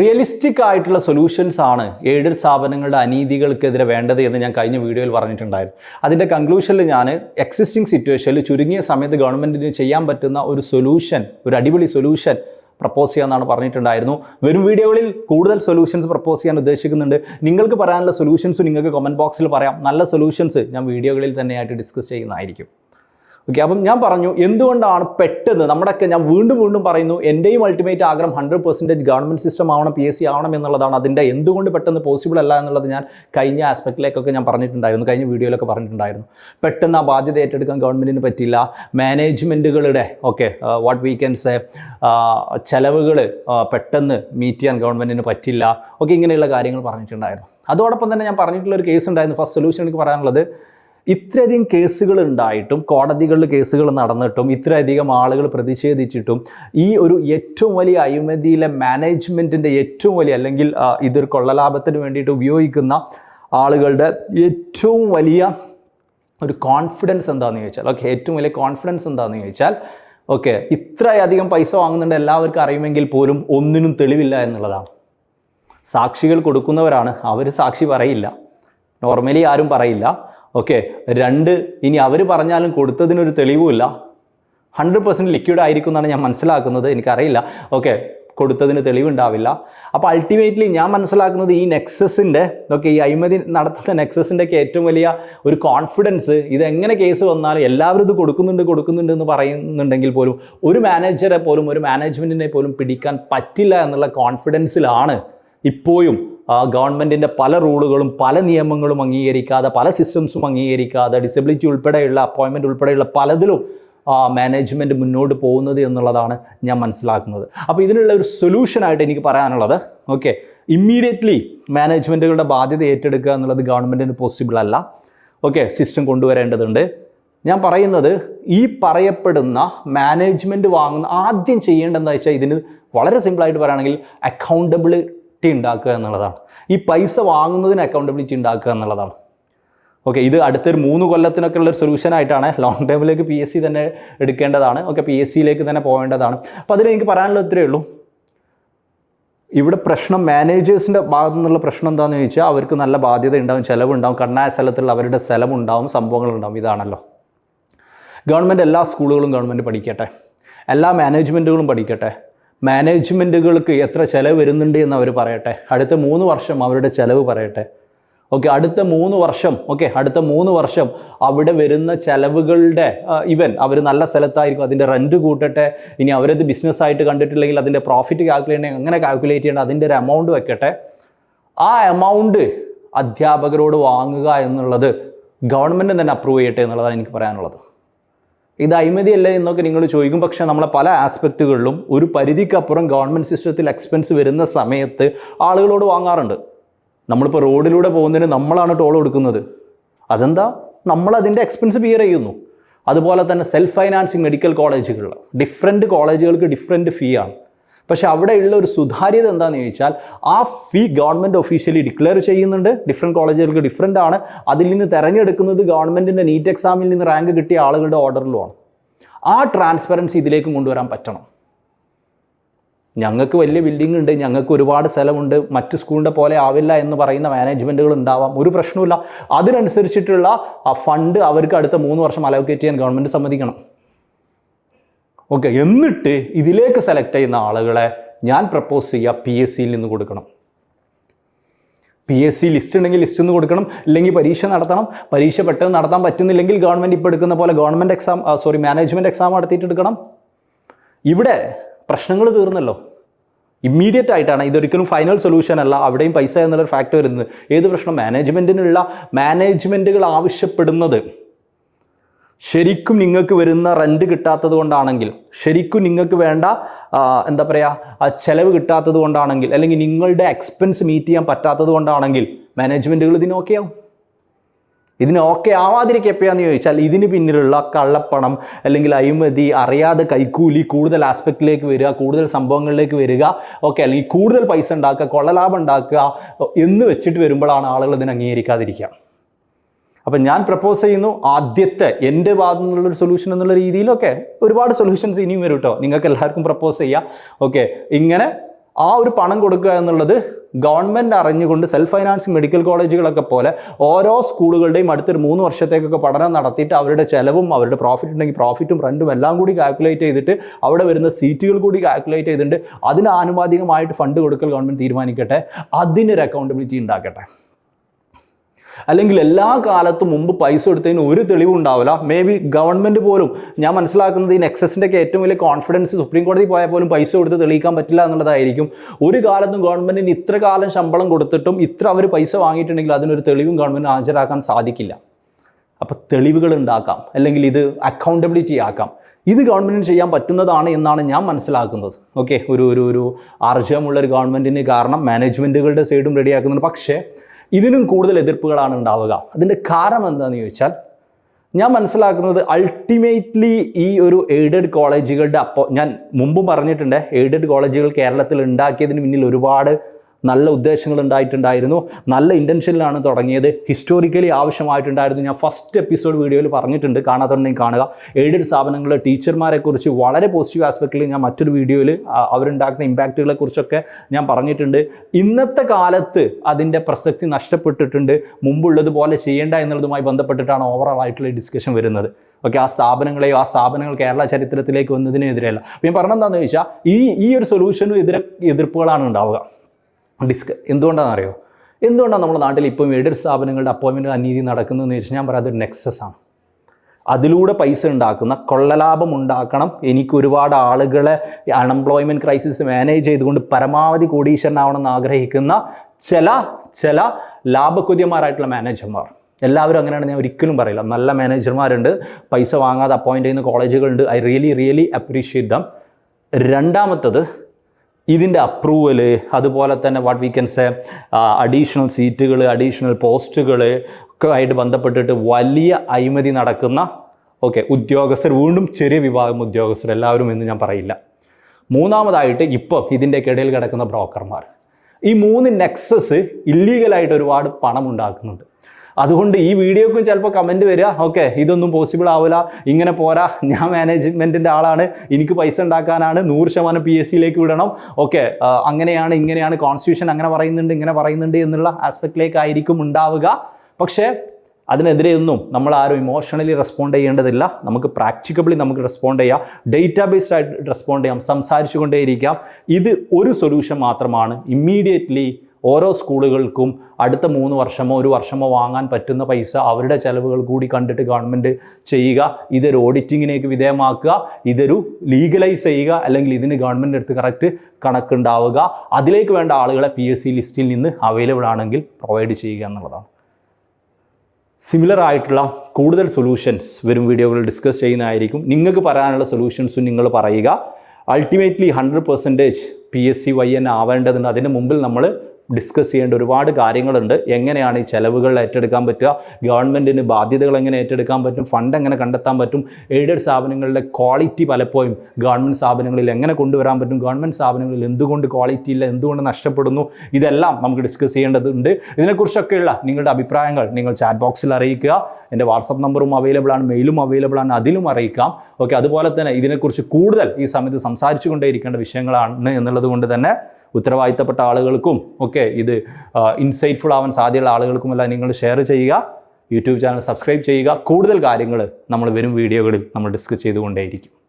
Realistic ആയിട്ടുള്ള solutions ആണ് aided സ്ഥാപനങ്ങളുടെ അനീതികൾക്കെതിരെ വേണ്ടത് എന്ന് ഞാൻ കഴിഞ്ഞ വീഡിയോയിൽ പറഞ്ഞിട്ടുണ്ടായിരുന്നു. അതിന്റെ കൺക്ലൂഷനിൽ ഞാൻ എക്സിസ്റ്റിംഗ് സിറ്റുവേഷനിൽ ചുരുങ്ങിയ സമയത്ത് ഗവൺമെന്റിന് ചെയ്യാൻ പറ്റുന്ന ഒരു സൊല്യൂഷൻ ഒരു അടിപൊളി സൊല്യൂഷൻ പ്രപ്പോസ് ചെയ്യാമെന്നാണ് പറഞ്ഞിട്ടുണ്ടായിരുന്നു. വരും വീഡിയോകളിൽ കൂടുതൽ സൊല്യൂഷൻസ് പ്രപ്പോസ് ചെയ്യാൻ ഉദ്ദേശിക്കുന്നുണ്ട്. നിങ്ങൾക്ക് പറയാനുള്ള സൊല്യൂഷൻസ് നിങ്ങൾക്ക് കമന്റ് ബോക്സിൽ പറയാം. നല്ല സൊല്യൂഷൻസ് ഞാൻ വീഡിയോകളിൽ തന്നെയായിട്ട് ഡിസ്കസ് ചെയ്യുന്നതായിരിക്കും. ഓക്കെ അപ്പം ഞാൻ പറഞ്ഞു എന്തുകൊണ്ടാണ് പെട്ടെന്ന് നമ്മുടെയൊക്കെ ഞാൻ വീണ്ടും വീണ്ടും പറയുന്നു എന്റെയും അൾട്ടിമേറ്റ് ആഗ്രഹം ഹൺഡ്രഡ് പെർസെന്റേജ് ഗവൺമെന്റ് സിസ്റ്റം ആവണം പി എസ് സി ആവണം എന്നുള്ളതാണ്. അതിന്റെ എന്തുകൊണ്ട് പെട്ടെന്ന് പോസിബിൾ അല്ല എന്നുള്ളത് ഞാൻ കഴിഞ്ഞ ആസ്പെക്റ്റിലേക്കൊക്കെ ഞാൻ പറഞ്ഞിട്ടുണ്ടായിരുന്നു കഴിഞ്ഞ വീഡിയോയിലൊക്കെ പറഞ്ഞിട്ടുണ്ടായിരുന്നു. പെട്ടെന്ന് ആ ബാധ്യത ഏറ്റെടുക്കാൻ ഗവൺമെന്റിന് പറ്റില്ല. മാനേജ്മെന്റുകളുടെ okay what we can say ചിലവുകൾ പെട്ടെന്ന് മീറ്റ് ചെയ്യാൻ ഗവൺമെന്റിന് പറ്റില്ല. ഓക്കെ ഇങ്ങനെയുള്ള കാര്യങ്ങൾ പറഞ്ഞിട്ടുണ്ടായിരുന്നു. അതോടൊപ്പം തന്നെ ഞാൻ പറഞ്ഞിട്ടുള്ള ഒരു കേസ് ഉണ്ടായിരുന്നു. ഫസ്റ്റ് സൊല്യൂഷൻ എനിക്ക് പറയാനുള്ളത് ഇത്രയധികം കേസുകൾ ഉണ്ടായിട്ടും കോടതികളിൽ കേസുകൾ നടന്നിട്ടും ഇത്രയധികം ആളുകൾ പ്രതിഷേധിച്ചിട്ടും ഈ ഒരു ഏറ്റവും വലിയ അഴിമതിയിലെ മാനേജ്മെന്റിന്റെ ഏറ്റവും വലിയ അല്ലെങ്കിൽ ഇതൊരു കൊള്ളലാഭത്തിന് വേണ്ടിയിട്ട് ഉപയോഗിക്കുന്ന ആളുകളുടെ ഏറ്റവും വലിയ ഒരു കോൺഫിഡൻസ് എന്താണെന്ന് ചോദിച്ചാൽ ഓക്കെ ഏറ്റവും വലിയ കോൺഫിഡൻസ് എന്താണെന്ന് ചോദിച്ചാൽ ഓക്കെ ഇത്രയധികം പൈസ വാങ്ങുന്നുണ്ട് എല്ലാവർക്കും അറിയുമെങ്കിൽ പോലും ഒന്നിനും തെളിവില്ല എന്നുള്ളതാണ്. സാക്ഷികൾ കൊടുക്കുന്നവരാണ് അവർ സാക്ഷി പറയില്ല. നോർമലി ആരും പറയില്ല. ഓക്കെ രണ്ട് ഇനി അവർ പറഞ്ഞാലും കൊടുത്തതിനൊരു തെളിവുമില്ല. ഹൺഡ്രഡ് പെർസെന്റ് ലിക്വിഡ് ആയിരിക്കും എന്നാണ് ഞാൻ മനസ്സിലാക്കുന്നത്. എനിക്കറിയില്ല. ഓക്കെ കൊടുത്തതിന് തെളിവുണ്ടാവില്ല. അപ്പോൾ അൾട്ടിമേറ്റ്ലി ഞാൻ മനസ്സിലാക്കുന്നത് ഈ നെക്സസിന്റെ ഓക്കെ ഈ അഴിമതി നടത്തുന്ന നെക്സസിന്റെ ഒക്കെ ഏറ്റവും വലിയ ഒരു കോൺഫിഡൻസ് ഇതെങ്ങനെ കേസ് വന്നാലും എല്ലാവരും ഇത് കൊടുക്കുന്നുണ്ട് കൊടുക്കുന്നുണ്ട് എന്ന് പറയുന്നുണ്ടെങ്കിൽ പോലും ഒരു മാനേജറെ പോലും ഒരു മാനേജ്മെന്റിനെ പോലും പിടിക്കാൻ പറ്റില്ല എന്നുള്ള കോൺഫിഡൻസിലാണ് ഇപ്പോഴും ഗവൺമെന്റിന്റെ പല റൂളുകളും പല നിയമങ്ങളും അംഗീകരിക്കാതെ പല സിസ്റ്റംസും അംഗീകരിക്കാതെ ഡിസബിലിറ്റി ഉൾപ്പെടെയുള്ള അപ്പോയിൻമെന്റ് ഉൾപ്പെടെയുള്ള പലതിലും മാനേജ്മെന്റ് മുന്നോട്ട് പോകുന്നത് എന്നുള്ളതാണ് ഞാൻ മനസ്സിലാക്കുന്നത്. അപ്പോൾ ഇതിനുള്ള ഒരു സൊല്യൂഷനായിട്ട് എനിക്ക് പറയാനുള്ളത് ഓക്കെ ഇമ്മീഡിയറ്റ്ലി മാനേജ്മെന്റുകളുടെ ബാധ്യത ഏറ്റെടുക്കുക എന്നുള്ളത് ഗവൺമെന്റിന് പോസിബിൾ അല്ല. ഓക്കെ സിസ്റ്റം കൊണ്ടുവരേണ്ടതുണ്ട്. ഞാൻ പറയുന്നത് ഈ പറയപ്പെടുന്ന മാനേജ്മെന്റ് വാങ്ങുന്ന ആദ്യം ചെയ്യേണ്ടതെന്ന് വെച്ചാൽ ഇതിന് വളരെ സിമ്പിളായിട്ട് പറയുകയാണെങ്കിൽ അക്കൗണ്ടബിലിറ്റി ഉണ്ടാക്കുക എന്നുള്ളതാണ്. ഈ പൈസ വാങ്ങുന്നതിന് അക്കൗണ്ടബിലിറ്റി ഉണ്ടാക്കുക എന്നുള്ളതാണ്. ഓക്കെ ഇത് അടുത്തൊരു മൂന്ന് കൊല്ലത്തിനൊക്കെ ഉള്ളൊരു സൊല്യൂഷനായിട്ടാണ് ലോങ് ടേമിലേക്ക് പി എസ് സി തന്നെ എടുക്കേണ്ടതാണ്. ഓക്കെ പി എസ് സിയിലേക്ക് തന്നെ പോകേണ്ടതാണ്. അപ്പോൾ അതിന് എനിക്ക് പറയാനുള്ളത് ഇത്രയേ ഉള്ളൂ. ഇവിടെ പ്രശ്നം മാനേജേഴ്സിന്റെ ഭാഗത്തു നിന്നുള്ള പ്രശ്നം എന്താണെന്ന് ചോദിച്ചാൽ അവർക്ക് നല്ല ബാധ്യത ഉണ്ടാവും ചിലവുണ്ടാവും കണ്ണായ സ്ഥലത്തുള്ള അവരുടെ സ്ഥലമുണ്ടാവും സംഭവങ്ങളുണ്ടാവും. ഇതാണല്ലോ. ഗവൺമെന്റ് എല്ലാ സ്കൂളുകളും ഗവൺമെന്റ് പഠിക്കട്ടെ. എല്ലാ മാനേജ്മെന്റുകളും പഠിക്കട്ടെ. മാനേജ്മെന്റുകൾക്ക് എത്ര ചിലവ് വരുന്നുണ്ട് എന്ന് അവർ പറയട്ടെ. അടുത്ത മൂന്ന് വർഷം അവരുടെ ചിലവ് പറയട്ടെ. ഓക്കെ അടുത്ത മൂന്ന് വർഷം ഓക്കെ അടുത്ത മൂന്ന് വർഷം അവിടെ വരുന്ന ചെലവുകളുടെ ഇവൻ അവർ നല്ല സ്ഥലത്തായിരിക്കും അതിന്റെ റെന്റ് കൂട്ടട്ടെ ഇനി അവരത് ബിസിനസ്സായിട്ട് കണ്ടിട്ടില്ലെങ്കിൽ അതിന്റെ പ്രോഫിറ്റ് കാൽക്കുലേറ്റ് ചെയ്യണം അങ്ങനെ കാൽക്കുലേറ്റ് ചെയ്യേണ്ട അതിന്റെ ഒരു എമൗണ്ട് വെക്കട്ടെ. ആ എമൗണ്ട് അധ്യാപകരോട് വാങ്ങുക എന്നുള്ളത് ഗവൺമെന്റ് തന്നെ അപ്രൂവ് ചെയ്യട്ടെ എന്നുള്ളതാണ് എനിക്ക് പറയാനുള്ളത്. ഇത് അഴിമതിയല്ലേ എന്നൊക്കെ നിങ്ങൾ ചോദിക്കും. പക്ഷേ നമ്മളെ പല ആസ്പെക്റ്റുകളിലും ഒരു പരിധിക്കപ്പുറം ഗവൺമെന്റ് സിസ്റ്റത്തിൽ എക്സ്പെൻസ് വരുന്ന സമയത്ത് ആളുകളോട് വാങ്ങാറുണ്ട്. നമ്മളിപ്പോൾ റോഡിലൂടെ പോകുന്നതിന് നമ്മളാണ് ടോൾ കൊടുക്കുന്നത്. അതെന്താ? നമ്മൾ അതിന്റെ എക്സ്പെൻസ് ബിയർ ചെയ്യുന്നു. അതുപോലെ തന്നെ സെൽഫ് ഫൈനാൻസിങ് മെഡിക്കൽ കോളേജുകൾ ഡിഫറെന്റ് കോളേജുകൾക്ക് ഡിഫറെന്റ് ഫീ ആണ്. പക്ഷേ അവിടെയുള്ള ഒരു സുതാര്യത എന്താണെന്ന് ചോദിച്ചാൽ ആ ഫീ ഗവൺമെന്റ് ഒഫീഷ്യലി ഡിക്ലെയർ ചെയ്യുന്നുണ്ട്. ഡിഫറെന്റ് കോളേജുകൾക്ക് ഡിഫറെന്റ് ആണ്. അതിൽ നിന്ന് തിരഞ്ഞെടുക്കുന്നത് ഗവൺമെന്റിന്റെ നീറ്റ് എക്സാമിൽ നിന്ന് റാങ്ക് കിട്ടിയ ആളുകളുടെ ഓർഡറിലുമാണ് ആ ട്രാൻസ്പെറൻസി ഇതിലേക്ക് കൊണ്ടുവരാൻ പറ്റണം. ഞങ്ങൾക്ക് വലിയ ബിൽഡിംഗ് ഉണ്ട് ഞങ്ങൾക്ക് ഒരുപാട് സ്ഥലമുണ്ട് മറ്റ് സ്കൂളിന്റെ പോലെ ആവില്ല എന്ന് പറയുന്ന മാനേജ്മെന്റുകൾ ഉണ്ടാവാം. ഒരു പ്രശ്നവുമില്ല. അതിനനുസരിച്ചിട്ടുള്ള ഫണ്ട് അവർക്ക് അടുത്ത മൂന്ന് വർഷം അലോക്കേറ്റ് ചെയ്യാൻ ഗവൺമെന്റ് സമ്മതിക്കണം. ഓക്കെ എന്നിട്ട് ഇതിലേക്ക് സെലക്ട് ചെയ്യുന്ന ആളുകളെ ഞാൻ പ്രപ്പോസ് ചെയ്യുക പി എസ് സിയിൽ നിന്ന് കൊടുക്കണം. പി എസ് സി ലിസ്റ്റ് ഉണ്ടെങ്കിൽ ലിസ്റ്റ് നിന്ന് കൊടുക്കണം ഇല്ലെങ്കിൽ പരീക്ഷ നടത്തണം. പരീക്ഷ പെട്ടെന്ന് നടത്താൻ പറ്റുന്നില്ലെങ്കിൽ ഗവൺമെന്റ് ഇപ്പോൾ എടുക്കുന്ന പോലെ government exam sorry management exam നടത്തിയിട്ട് എടുക്കണം. ഇവിടെ പ്രശ്നങ്ങൾ തീർന്നല്ലോ. ഇമ്മീഡിയറ്റ് ആയിട്ടാണ് ഇതൊരിക്കലും ഫൈനൽ സൊല്യൂഷൻ അല്ല. അവിടെയും പൈസ എന്നുള്ളൊരു ഫാക്ടർ വരുന്നത്. ഏത് പ്രശ്നം? മാനേജ്മെന്റിനുള്ള മാനേജ്മെന്റുകൾ ആവശ്യപ്പെടുന്നത്. ശരിക്കും നിങ്ങൾക്ക് വരുന്ന റെന്റ് കിട്ടാത്തത് കൊണ്ടാണെങ്കിൽ ശരിക്കും നിങ്ങൾക്ക് വേണ്ട എന്താ പറയുക ആ ചിലവ് കിട്ടാത്തത് കൊണ്ടാണെങ്കിൽ അല്ലെങ്കിൽ നിങ്ങളുടെ എക്സ്പെൻസ് മീറ്റ് ചെയ്യാൻ പറ്റാത്തത് കൊണ്ടാണെങ്കിൽ മാനേജ്മെന്റുകൾ ഇതിന് ഓക്കെ ആവും. ഇതിന് ഓക്കെ ആവാതിരിക്കുക എപ്പോഴാന്ന് ചോദിച്ചാൽ ഇതിന് പിന്നിലുള്ള കള്ളപ്പണം അല്ലെങ്കിൽ അഴിമതി അറിയാതെ കൈക്കൂലി കൂടുതൽ ആസ്പെക്റ്റിലേക്ക് വരിക കൂടുതൽ സംഭവങ്ങളിലേക്ക് വരിക ഓക്കെ അല്ലെങ്കിൽ കൂടുതൽ പൈസ ഉണ്ടാക്കുക കൊള്ളലാഭം ഉണ്ടാക്കുക എന്ന് വെച്ചിട്ട് വരുമ്പോഴാണ് ആളുകൾ ഇതിനെ അംഗീകരിക്കാതിരിക്കുക. അപ്പം ഞാൻ പ്രപ്പോസ് ചെയ്യുന്നു ആദ്യത്തെ എന്റെ ഭാഗത്തു നിന്നുള്ളൊരു സൊല്യൂഷൻ എന്നുള്ള രീതിയിലൊക്കെ ഒരുപാട് സൊല്യൂഷൻസ് ഇനിയും വരും കേട്ടോ നിങ്ങൾക്ക് എല്ലാവർക്കും പ്രപ്പോസ് ചെയ്യാം. ഓക്കെ ഇങ്ങനെ ആ ഒരു പണം കൊടുക്കുക എന്നുള്ളത് ഗവൺമെന്റ് അറിഞ്ഞുകൊണ്ട് സെൽഫ് ഫൈനാൻസിങ് മെഡിക്കൽ കോളേജുകളൊക്കെ പോലെ ഓരോ സ്കൂളുകളുടെയും അടുത്തൊരു മൂന്ന് വർഷത്തേക്കൊക്കെ പഠനം നടത്തിയിട്ട് അവരുടെ ചിലവും അവരുടെ പ്രോഫിറ്റ് ഉണ്ടെങ്കിൽ പ്രോഫിറ്റും റെന്റും എല്ലാം കൂടി കാൽക്കുലേറ്റ് ചെയ്തിട്ട് അവിടെ വരുന്ന സീറ്റുകൾ കൂടി കാൽക്കുലേറ്റ് ചെയ്തിട്ട് അതിന് ആനുപാതികമായിട്ട് ഫണ്ട് കൊടുക്കൽ ഗവൺമെന്റ് തീരുമാനിക്കട്ടെ. അതിനൊരു അക്കൗണ്ടബിലിറ്റി ഉണ്ടാക്കട്ടെ. അല്ലെങ്കിൽ എല്ലാ കാലത്തും മുമ്പ് പൈസ എടുത്തതിന് ഒരു തെളിവും ഉണ്ടാവില്ല. മേ ബി ഗവൺമെന്റ് പോലും ഞാൻ മനസ്സിലാക്കുന്നത് ഈ നെക്സസിന്റെ ഒക്കെ ഏറ്റവും വലിയ കോൺഫിഡൻസ് സുപ്രീം കോടതി പോയാൽ പോലും പൈസ കൊടുത്ത് തെളിയിക്കാൻ പറ്റില്ല എന്നുള്ളതായിരിക്കും. ഒരു കാലത്തും ഗവൺമെന്റിന് ഇത്ര കാലം ശമ്പളം കൊടുത്തിട്ടും ഇത്ര അവർ പൈസ വാങ്ങിയിട്ടുണ്ടെങ്കിൽ അതിനൊരു തെളിവും ഗവൺമെന്റ് ഹാജരാക്കാൻ സാധിക്കില്ല. അപ്പോൾ തെളിവുകൾ ഉണ്ടാക്കാം അല്ലെങ്കിൽ ഇത് അക്കൗണ്ടബിലിറ്റി ആക്കാം. ഇത് ഗവൺമെന്റിന് ചെയ്യാൻ പറ്റുന്നതാണ് എന്നാണ് ഞാൻ മനസ്സിലാക്കുന്നത്. ഓക്കെ ഒരു ഒരു ഒരു ആർജവമുള്ള ഒരു ഗവൺമെന്റിന് കാരണം മാനേജ്മെന്റുകളുടെ സൈഡും റെഡിയാക്കുന്നുണ്ട് പക്ഷേ ഇതിനും കൂടുതൽ എതിർപ്പുകളാണ് ഉണ്ടാവുക. അതിന്റെ കാരണം എന്താണെന്ന് ചോദിച്ചാൽ ഞാൻ മനസ്സിലാക്കുന്നത് അൾട്ടിമേറ്റ്ലി ഈ ഒരു എയ്ഡഡ് കോളേജുകളുടെ അപ്പോൾ ഞാൻ മുമ്പും പറഞ്ഞിട്ടുണ്ട് എയ്ഡഡ് കോളേജുകൾ കേരളത്തിൽ ഉണ്ടാക്കിയതിന് പിന്നിൽ ഒരുപാട് നല്ല ഉദ്ദേശങ്ങൾ ഉണ്ടായിട്ടുണ്ടായിരുന്നു. നല്ല ഇന്റൻഷനിലാണ് തുടങ്ങിയത്. ഹിസ്റ്റോറിക്കലി ആവശ്യമായിട്ടുണ്ടായിരുന്നു. ഞാൻ ഫസ്റ്റ് എപ്പിസോഡ് വീഡിയോയിൽ പറഞ്ഞിട്ടുണ്ട്. കാണാത്തുണ്ടെങ്കിൽ കാണുക. എയ്ഡഡ് സ്ഥാപനങ്ങളിലെ ടീച്ചർമാരെക്കുറിച്ച് വളരെ പോസിറ്റീവ് ആസ്പെക്റ്റിൽ ഞാൻ മറ്റൊരു വീഡിയോയിൽ അവരുണ്ടാക്കുന്ന ഇമ്പാക്റ്റുകളെ കുറിച്ചൊക്കെ ഞാൻ പറഞ്ഞിട്ടുണ്ട്. ഇന്നത്തെ കാലത്ത് അതിന്റെ പ്രസക്തി നഷ്ടപ്പെട്ടിട്ടുണ്ട്. മുമ്പുള്ളതുപോലെ ചെയ്യേണ്ട എന്നുള്ളതുമായി ബന്ധപ്പെട്ടിട്ടാണ് ഓവറോൾ ആയിട്ടുള്ള ഡിസ്കഷൻ വരുന്നത്. ഓക്കെ ആ സ്ഥാപനങ്ങളെയോ ആ സ്ഥാപനങ്ങൾ കേരള ചരിത്രത്തിലേക്ക് വന്നതിനെതിരെയല്ല. അപ്പോൾ ഞാൻ പറഞ്ഞെന്താണെന്ന് ചോദിച്ചാൽ ഈ ഈ ഒരു സൊല്യൂഷനും എതിരെ എതിർപ്പുകളാണ് ഉണ്ടാവുക. ഡിസ്ക് എന്തുകൊണ്ടാണെന്ന് അറിയോ എന്തുകൊണ്ടാണ് നമ്മുടെ നാട്ടിൽ ഇപ്പം എയ്ഡഡ് സ്ഥാപനങ്ങളുടെ അപ്പോയിൻമെന്റ് അനീതി നടക്കുന്നതെന്ന് വെച്ചാൽ ഞാൻ പറയാം അതൊരു നെക്സസ് ആണ് അതിലൂടെ പൈസ ഉണ്ടാക്കുന്ന കൊള്ളലാഭം ഉണ്ടാക്കണം. എനിക്ക് ഒരുപാട് ആളുകളെ അൺഎംപ്ലോയ്മെന്റ് ക്രൈസിസ് മാനേജ് ചെയ്തുകൊണ്ട് പരമാവധി കോടീശ്വരനാവണം എന്ന് ആഗ്രഹിക്കുന്ന ചില ചില ലാഭക്കുതിയന്മാരായിട്ടുള്ള മാനേജർമാർ എല്ലാവരും അങ്ങനെയാണ് ഞാൻ ഒരിക്കലും പറയില്ല. നല്ല മാനേജർമാരുണ്ട് പൈസ വാങ്ങാതെ അപ്പോയിന്റ് ചെയ്യുന്ന കോളേജുകളുണ്ട് I really really appreciate them രണ്ടാമത്തത് ഇതിന്റെ അപ്രൂവൽ അതുപോലെ തന്നെ what we can say additional സീറ്റുകൾ അഡീഷണൽ പോസ്റ്റുകൾ ഒക്കെ ആയിട്ട് ബന്ധപ്പെട്ടിട്ട് വലിയ അഴിമതി നടക്കുന്ന ഓക്കെ ഉദ്യോഗസ്ഥർ വീണ്ടും ചെറിയ വിഭാഗം ഉദ്യോഗസ്ഥർ എല്ലാവരും എന്ന് ഞാൻ പറയില്ല. മൂന്നാമതായിട്ട് ഇപ്പം ഇതിന്റെ ഇടയിൽ കിടക്കുന്ന ബ്രോക്കർമാർ ഈ മൂന്ന് നെക്സസ് ഇല്ലീഗലായിട്ട് ഒരുപാട് പണം ഉണ്ടാക്കുന്നുണ്ട്. അതുകൊണ്ട് ഈ വീഡിയോക്കും ചിലപ്പോൾ കമന്റ് വരിക. ഓക്കെ ഇതൊന്നും പോസിബിൾ ആവില്ല ഇങ്ങനെ പോരാ. ഞാൻ മാനേജ്മെന്റിന്റെ ആളാണ്. എനിക്ക് പൈസ ഉണ്ടാക്കാനാണ് നൂറ് ശതമാനം പി എസ് സിയിലേക്ക് വിടണം. ഓക്കെ അങ്ങനെയാണ് ഇങ്ങനെയാണ് കോൺസ്റ്റിറ്റ്യൂഷൻ അങ്ങനെ പറയുന്നുണ്ട് ഇങ്ങനെ പറയുന്നുണ്ട് എന്നുള്ള ആസ്പെക്റ്റിലേക്കായിരിക്കും ഉണ്ടാവുക. പക്ഷേ അതിനെതിരെയൊന്നും നമ്മൾ ആരും ഇമോഷണലി റെസ്പോണ്ട് ചെയ്യേണ്ടതില്ല. നമുക്ക് പ്രാക്ടിക്കബിളി നമുക്ക് റെസ്പോണ്ട് ചെയ്യാം. ഡേറ്റാ ബേസ്ഡ് ആയിട്ട് റെസ്പോണ്ട് ചെയ്യാം. സംസാരിച്ചു കൊണ്ടേയിരിക്കാം. ഇത് ഒരു സൊല്യൂഷൻ മാത്രമാണ്. ഇമ്മീഡിയറ്റ്ലി ഓരോ സ്കൂളുകൾക്കും അടുത്ത മൂന്ന് വർഷമോ ഒരു വർഷമോ വാങ്ങാൻ പറ്റുന്ന പൈസ അവരുടെ ചെലവുകൾ കൂടി കണ്ടിട്ട് ഗവൺമെന്റ് ചെയ്യുക ഇതൊരു ഓഡിറ്റിങ്ങിനേക്ക് വിധേയമാക്കുക ഇതൊരു ലീഗലൈസ് ചെയ്യുക അല്ലെങ്കിൽ ഇതിന് ഗവൺമെന്റ് അടുത്ത് കറക്റ്റ് കണക്കുണ്ടാവുക. അതിലേക്ക് വേണ്ട ആളുകളെ പി എസ് സി ലിസ്റ്റിൽ നിന്ന് അവൈലബിൾ ആണെങ്കിൽ പ്രൊവൈഡ് ചെയ്യുക എന്നുള്ളതാണ്. സിമിലർ ആയിട്ടുള്ള കൂടുതൽ സൊല്യൂഷൻസ് വരും വീഡിയോകളിൽ ഡിസ്കസ് ചെയ്യുന്നതായിരിക്കും. നിങ്ങൾക്ക് പറയാനുള്ള സൊല്യൂഷൻസും നിങ്ങൾ പറയുക. Ultimately hundred percentage P S C Y എൻ ആവേണ്ടതുണ്ട്. അതിന് മുമ്പിൽ നമ്മൾ ഡിസ്കസ് ചെയ്യേണ്ട ഒരുപാട് കാര്യങ്ങളുണ്ട്. എങ്ങനെയാണ് ഈ ചെലവുകൾ ഏറ്റെടുക്കാൻ പറ്റുക? ഗവൺമെന്റിന് ബാധ്യതകൾ എങ്ങനെ ഏറ്റെടുക്കാൻ പറ്റും? ഫണ്ട് എങ്ങനെ കണ്ടെത്താൻ പറ്റും? എയ്ഡഡ് സ്ഥാപനങ്ങളുടെ ക്വാളിറ്റി പലപ്പോഴും ഗവൺമെന്റ് സ്ഥാപനങ്ങളിൽ എങ്ങനെ കൊണ്ടുവരാൻ പറ്റും? ഗവൺമെന്റ് സ്ഥാപനങ്ങളിൽ എന്തുകൊണ്ട് ക്വാളിറ്റി ഇല്ല? എന്തുകൊണ്ട് നഷ്ടപ്പെടുന്നു? ഇതെല്ലാം നമുക്ക് ഡിസ്കസ് ചെയ്യേണ്ടതുണ്ട്. ഇതിനെക്കുറിച്ചൊക്കെയുള്ള നിങ്ങളുടെ അഭിപ്രായങ്ങൾ നിങ്ങൾ ചാറ്റ് ബോക്സിൽ അറിയിക്കുക. എന്റെ വാട്സപ്പ് നമ്പറും അവൈലബിൾ ആണ്. മെയിലും അവൈലബിൾ ആണ്. അതിലും അറിയിക്കാം. ഓക്കെ അതുപോലെ തന്നെ ഇതിനെക്കുറിച്ച് കൂടുതൽ ഈ സമയത്ത് സംസാരിച്ചുകൊണ്ടേയിരിക്കേണ്ട വിഷയങ്ങളാണ് എന്നുള്ളത് കൊണ്ട് തന്നെ ഉത്തരവാദിത്തപ്പെട്ട ആളുകൾക്കും ഒക്കെ ഇത് ഇൻസൈറ്റ്ഫുൾ ആവാൻ സാധ്യതയുള്ള ആളുകൾക്കുമെല്ലാം നിങ്ങൾ ഷെയർ ചെയ്യുക. യൂട്യൂബ് ചാനൽ സബ്സ്ക്രൈബ് ചെയ്യുക. കൂടുതൽ കാര്യങ്ങൾ നമ്മൾ വരും വീഡിയോകളിൽ നമ്മൾ ഡിസ്കസ് ചെയ്തുകൊണ്ടേയിരിക്കും.